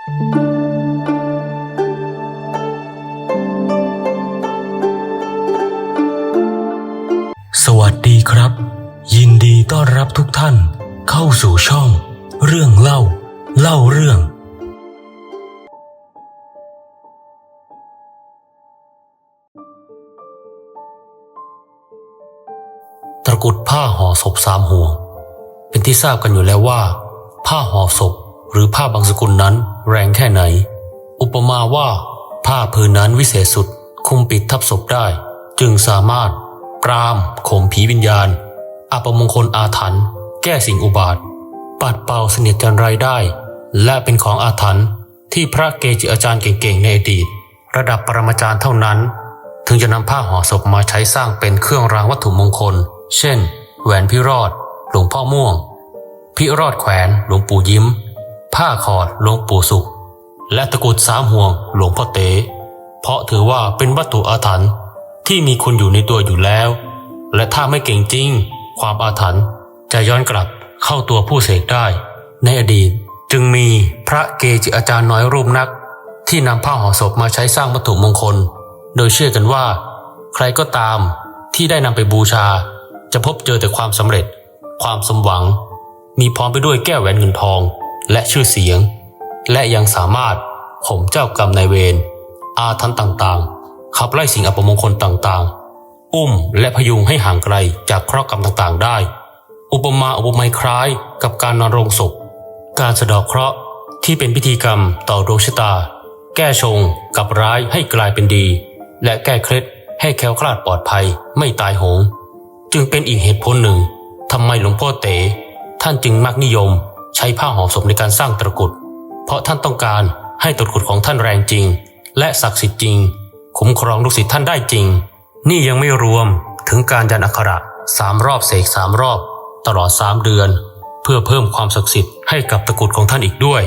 สวัสดีครับ ยินดีต้อนรับทุกท่านเข้าสู่ช่อง เรื่องเล่า เล่าเรื่อง ตะกรุดผ้าห่อศพสามห่วง เป็นที่ทราบกันอยู่แล้วว่า ผ้าห่อศพ หรือผ้าบางสกุลนั้นแรงแค่ไหน อุปมาว่า ผ้าผืนนั้นวิเศษสุด คุมปิดทับศพได้ จึงสามารถ ปรามข่มผีวิญญาณอัปมงคลอาถรรพ์แก้สิ่งอุบาท ปัดเป่าเสนียดจันไรได้ และเป็นของอาถรรพ์ที่พระเกจิอาจารย์เก่งๆในอดีต ระดับปรมาจารย์เท่านั้น ถึงจะนำผ้าห่อศพมาใช้สร้างเป็นเครื่องรางวัตถุมงคล เช่น แหวนพิรอด หลวงพ่อม่วง พิรอดแขวนหลวงปู่ยิ้ม ผ้าขอดหลวงปู่สุข และตะกุดสามห่วงหลวงพ่อเต๋เพราะถือว่าเป็นวัตถุอาถรรพ์ที่มีคุณอยู่ในตัวอยู่แล้ว และถ้าไม่เก่งจริง ความอาถรรพ์จะย้อนกลับเข้าตัวผู้เสกได้ ในอดีตจึงมีพระเกจิอาจารย์น้อยรูปนัก ที่นำผ้าห่อศพมาใช้สร้างวัตถุมงคล โดยเชื่อกันว่า ใครก็ตามที่ได้นำไปบูชา จะพบเจอแต่ความสำเร็จ ความสมหวัง มีพร้อมไปด้วยแก้วแหวนเงินทอง และชื่อเสียง และยังสามารถข่มเจ้ากรรมนายเวรอาถรรพ์ต่างๆ ขับไล่สิ่งอัปมงคลต่างๆ อุ้มและพยุงให้ห่างไกลจากเคราะห์กรรมต่างๆ ได้ อุปมาอุปไมยคล้ายกับการนอนโรงศพ การสะดอกเคราะห์ที่เป็นพิธีกรรมต่อดวงชะตา แก้ชงกับร้ายให้กลายเป็นดี และแก้เคล็ดให้แคล้วคลาดปลอดภัยไม่ตายโหง จึงเป็นอีกเหตุผลหนึ่งทำไมหลวงพ่อเต๋ท่านจึงมักนิยม ช้ผ้าห่อศพในการสร้างตะกุด เพราะท่านต้องการให้ตะกุดของท่านแรงจริง และศักดิ์สิทธิ์จริง คุ้มครองลูกศิษย์ท่านได้จริง นี่ยังไม่รวมถึงการยันอักขระสามรอบเสกสามรอบ ตลอดสามเดือน เพื่อเพิ่มความศักดิ์สิทธิ์ให้กับตะกุดของท่านอีกด้วย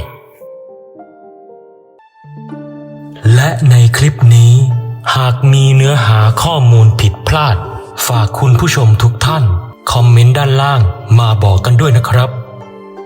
และในคลิปนี้ หากมีเนื้อหาข้อมูลผิดพลาด ฝากคุณผู้ชมทุกท่าน คอมเมนต์ด้านล่างมาบอกกันด้วยนะครับ